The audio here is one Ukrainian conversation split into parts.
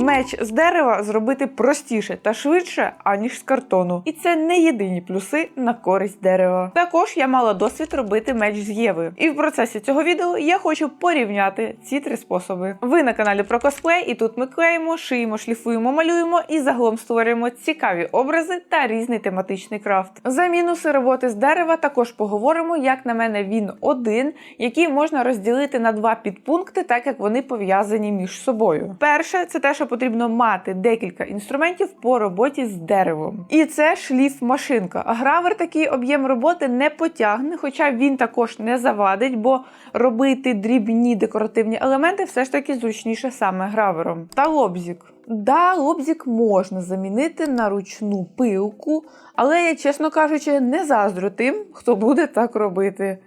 Меч з дерева зробити простіше та швидше, аніж з картону. І це не єдині плюси на користь дерева. Також я мала досвід робити меч з Єви. І в процесі цього відео я хочу порівняти ці три способи. Ви на каналі про косплей, і тут ми клеїмо, шиємо, шліфуємо, малюємо і загалом створюємо цікаві образи та різний тематичний крафт. За мінуси роботи з дерева також поговоримо, як на мене він один, який можна розділити на два підпункти, так як вони пов'язані між собою. Перше, це те, що потрібно мати декілька інструментів по роботі з деревом. І це шліф-машинка. Гравер такий об'єм роботи не потягне, хоча він також не завадить, бо робити дрібні декоративні елементи все ж таки зручніше саме гравером. Та лобзік. Да, лобзик можна замінити на ручну пилку, але я, чесно кажучи, не заздрю тим, хто буде так робити.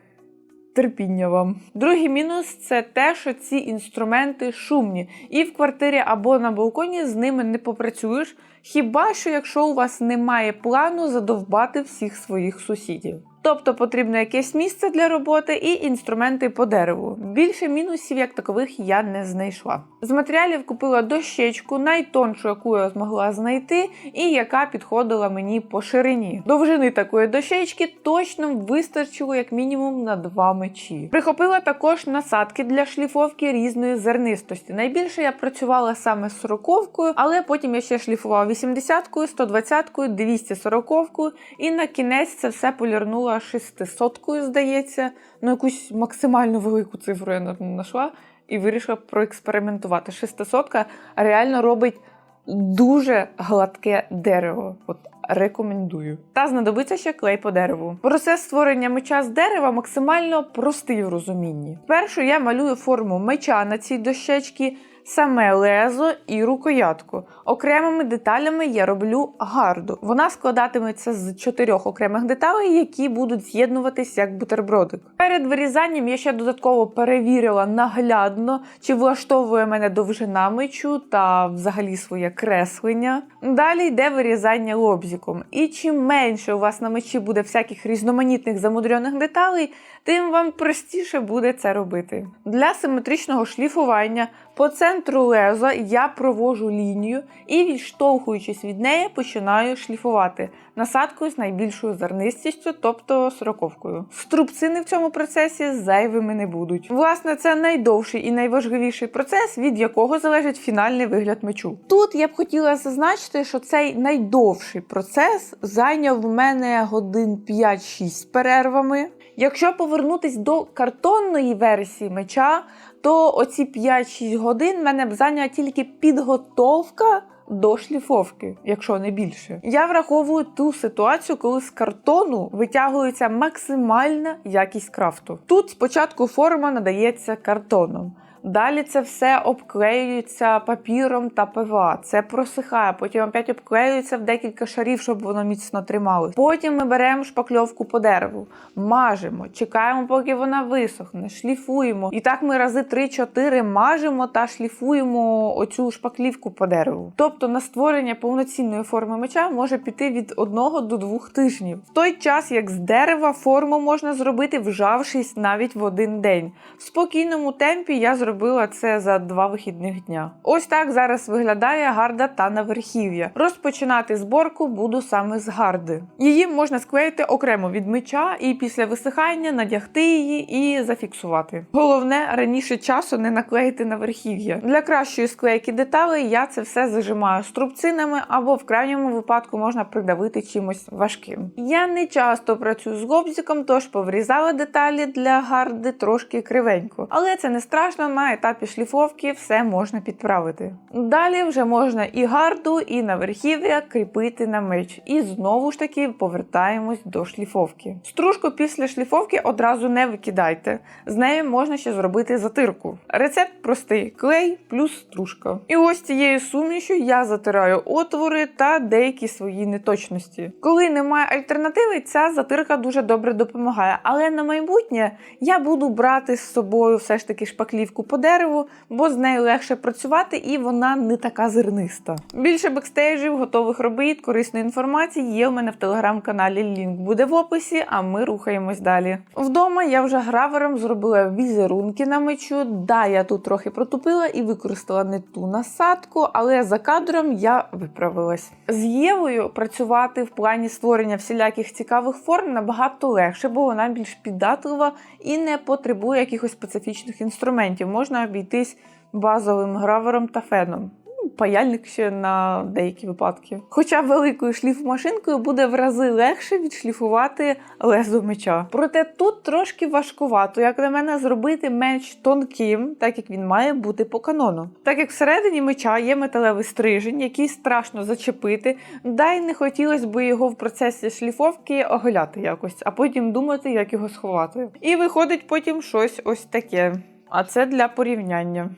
Терпіння вам. Другий мінус це те, що ці інструменти шумні, і в квартирі або на балконі з ними не попрацюєш. Хіба що якщо у вас немає плану задовбати всіх своїх сусідів. Тобто потрібно якесь місце для роботи і інструменти по дереву. Більше мінусів як такових я не знайшла. З матеріалів купила дощечку, найтоншу, яку я змогла знайти, і яка підходила мені по ширині. Довжини такої дощечки точно вистачило як мінімум на два мечі. Прихопила також насадки для шліфовки різної зернистості. Найбільше я працювала саме з сороковкою, але потім я ще шліфувала 80-кою, 120-кою, 240-кою, і на кінець це все полірнула 600-кою, здається. Ну, якусь максимально велику цифру я знайшла і вирішила проекспериментувати. 600 реально робить дуже гладке дерево. От рекомендую. Та знадобиться ще клей по дереву. Процес створення меча з дерева максимально простий в розумінні. Першу я малюю форму меча на цій дощечці. Саме лезо і рукоятку. Окремими деталями я роблю гарду. Вона складатиметься з чотирьох окремих деталей, які будуть з'єднуватись як бутербродик. Перед вирізанням я ще додатково перевірила наглядно, чи влаштовує мене довжина мечу та взагалі своє креслення. Далі йде вирізання лобзиком. І чим менше у вас на мечі буде всяких різноманітних замудрьоних деталей, тим вам простіше буде це робити. Для симетричного шліфування по центру леза я провожу лінію і, відштовхуючись від неї, починаю шліфувати насадкою з найбільшою зернистістю, тобто сороковкою. Струбцини в цьому процесі зайвими не будуть. Власне, це найдовший і найважливіший процес, від якого залежить фінальний вигляд мечу. Тут я б хотіла зазначити, що цей найдовший процес зайняв в мене годин 5-6 з перервами. Якщо повернутись до картонної версії меча, то оці 5-6 годин мене б зайняла тільки підготовка до шліфовки, якщо не більше. Я враховую ту ситуацію, коли з картону витягується максимальна якість крафту. Тут спочатку форма надається картоном. Далі це все обклеюється папіром та ПВА. Це просихає, потім опять обклеюється в декілька шарів, щоб воно міцно трималось. Потім ми беремо шпакльовку по дереву, мажемо, чекаємо, поки вона висохне, шліфуємо. І так ми рази 3-4 мажемо та шліфуємо оцю шпаклівку по дереву. Тобто на створення повноцінної форми меча може піти від 1 до 2 тижнів. В той час, як з дерева форму можна зробити, вжавшись навіть в один день. В спокійному темпі я зробила це за два вихідних дня. Ось так зараз виглядає гарда та на верхів'я. Розпочинати зборку буду саме з гарди. Її можна склеїти окремо від меча і після висихання надягти її і зафіксувати. Головне раніше часу не наклеїти на верхів'я. Для кращої склейки деталей я це все зажимаю струбцинами або в крайньому випадку можна придавити чимось важким. Я не часто працюю з гобзиком, тож поврізала деталі для гарди трошки кривенько, але це не страшно на етапі шліфовки все можна підправити. Далі вже можна і гарду, і на верхів'я кріпити на меч. І знову ж таки повертаємось до шліфовки. Стружку після шліфовки одразу не викидайте. З нею можна ще зробити затирку. Рецепт простий: клей плюс стружка. І ось цією сумішю я затираю отвори та деякі свої неточності. Коли немає альтернативи, ця затирка дуже добре допомагає. Але на майбутнє я буду брати з собою все ж таки шпаклівку по дереву, бо з нею легше працювати і вона не така зерниста. Більше бекстейджів, готових робіт, корисної інформації є у мене в телеграм-каналі. Лінк буде в описі, а ми рухаємось далі. Вдома я вже гравером зробила візерунки на мечу. Да, я тут трохи протупила і використала не ту насадку, але за кадром я виправилась. З Євою працювати в плані створення всіляких цікавих форм набагато легше, бо вона більш піддатлива і не потребує якихось специфічних інструментів. Можна обійтись базовим гравером та феном. Паяльник ще на деякі випадки. Хоча великою шліфмашинкою буде в рази легше відшліфувати лезо меча. Проте тут трошки важкувато, як на мене, зробити меч тонким, так як він має бути по канону. Так як всередині меча є металевий стрижень, який страшно зачепити, да й не хотілося б його в процесі шліфовки оголяти якось, а потім думати, як його сховати. І виходить потім щось ось таке. А це для порівняння.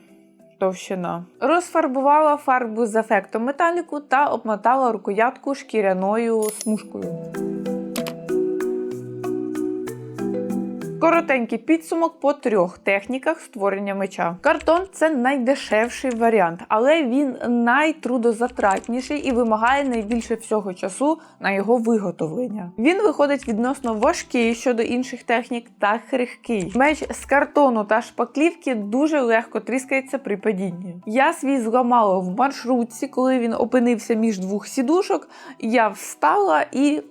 Товщина. Розфарбувала фарбу з ефектом металіку та обмотала рукоятку шкіряною смужкою. Коротенький підсумок по трьох техніках створення меча. Картон це найдешевший варіант, але він найтрудозатратніший і вимагає найбільше всього часу на його виготовлення. Він виходить відносно важкий щодо інших технік та хрихкий. Меч з картону та шпаклівки дуже легко тріскається при падінні. Я свій зламала в маршрутці, коли він опинився між двох сідушок. Я встала і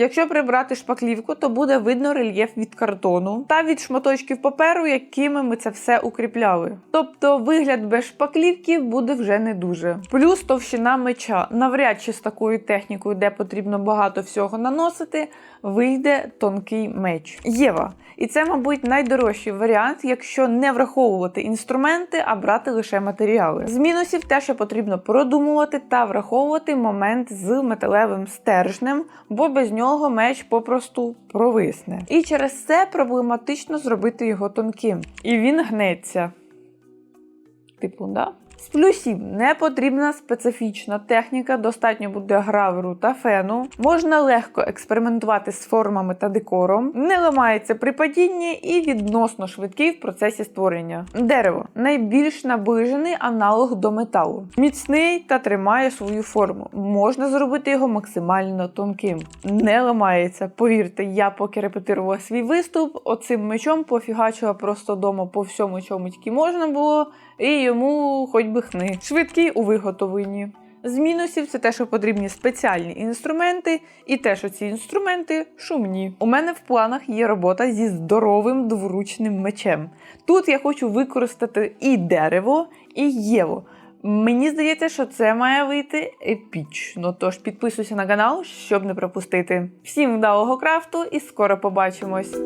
Якщо прибрати шпаклівку, то буде видно рельєф від картону та від шматочків паперу, якими ми це все укріпляли. Тобто вигляд без шпаклівки буде вже не дуже. Плюс товщина меча. Навряд чи з такою технікою, де потрібно багато всього наносити, вийде тонкий меч. Єва. І це, мабуть, найдорожчий варіант, якщо не враховувати інструменти, а брати лише матеріали. З мінусів те, що потрібно продумувати та враховувати момент з металевим стержнем, бо без нього меч попросту провисне. І через це проблематично зробити його тонким. І він гнеться. Типу, да? З плюсів не потрібна специфічна техніка, достатньо буде граверу та фену. Можна легко експериментувати з формами та декором, не ламається при падінні і відносно швидкий в процесі створення. Дерево найбільш наближений аналог до металу. Міцний та тримає свою форму. Можна зробити його максимально тонким. Не ламається. Повірте, я поки репетирувала свій виступ, оцим мечом пофігачила просто дома по всьому, чому тільки можна було, і йому хоч би хни. Швидкий у виготовленні. З мінусів це те, що потрібні спеціальні інструменти, і те, що ці інструменти шумні. У мене в планах є робота зі здоровим дворучним мечем. Тут я хочу використати і дерево, і єво. Мені здається, що це має вийти епічно. Тож підписуйся на канал, щоб не пропустити. Всім вдалого крафту і скоро побачимось!